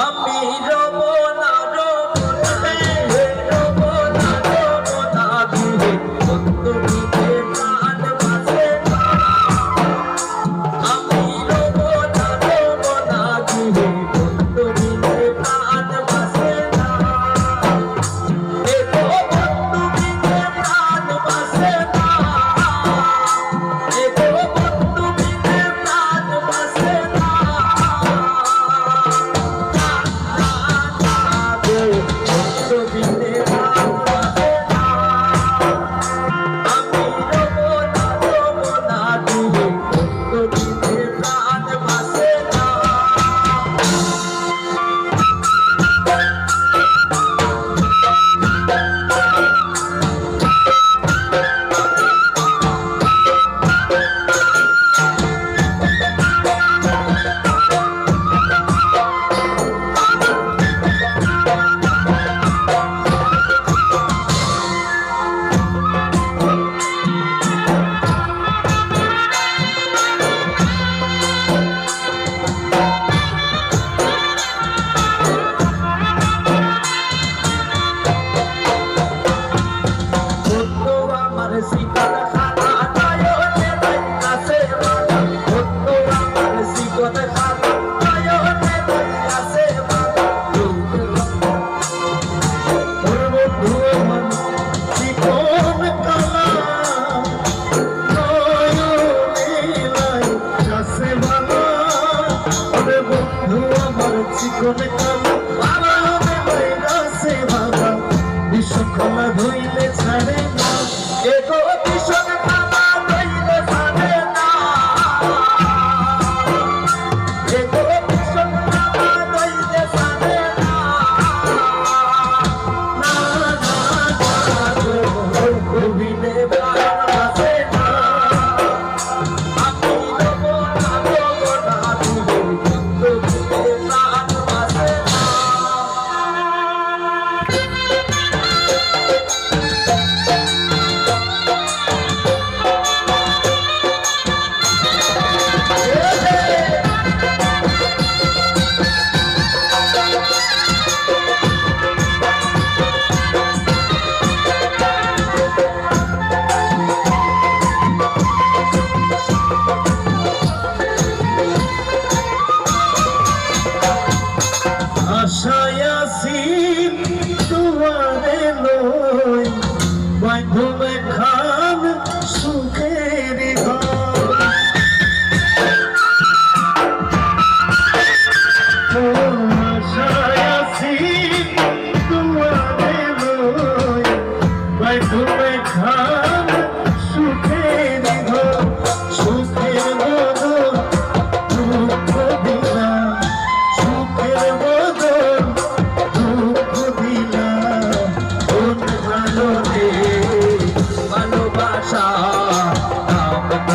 আমি Perfect. Wine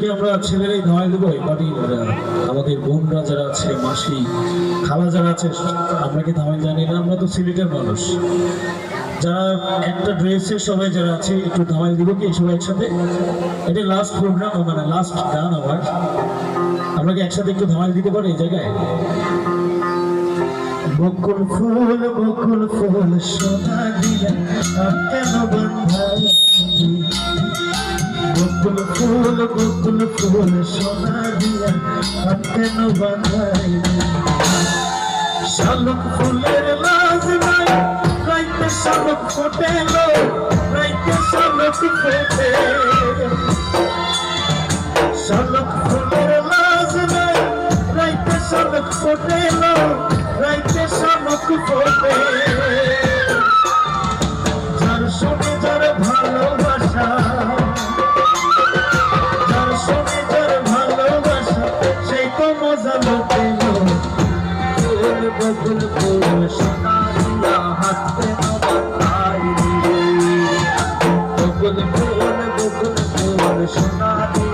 এগুলোকে আমরা ছেলেরাই ধামাই দেবো বাড়ি আমাদের বোনরা যারা আছে, মাসি, খালা যারা আছে, আমরা কি ধামাই জানি না, আমরা তো সিলেটের মানুষ। যারা একটা ড্রেসে সবাই যারা আছে, একটু ধামাই দিব কি সবাই একসাথে? এটা লাস্ট প্রোগ্রাম মানে লাস্ট গান আমার। আমরা কি একসাথে একটু ধামাই দিতে পারি এই জায়গায়? বকুল ফুল বকুল ফুল সোনা দিয়া কেন বন্ধা বকুল ফুল বকুল ফুল সোনা দিয়া কেন বাঁধাইলি শালুক ফুলের লাজ নাই, রাইতে শালুক ফোটেল, রাইতে শালুক ফোটে। শালুক ফুলের লাজ নাই, রাইতে শালুক ফোটেল, রাইতে শালুক ফোটে। সোনা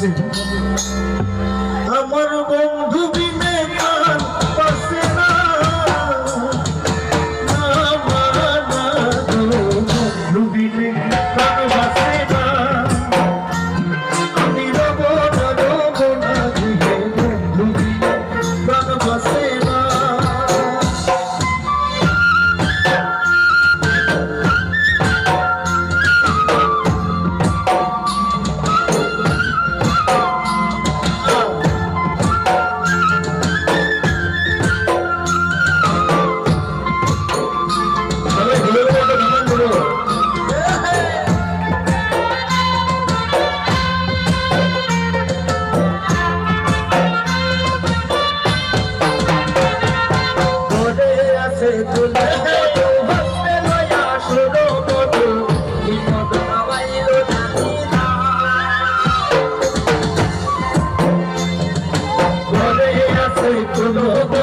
প্রাণ আমার বন্ধু জন্য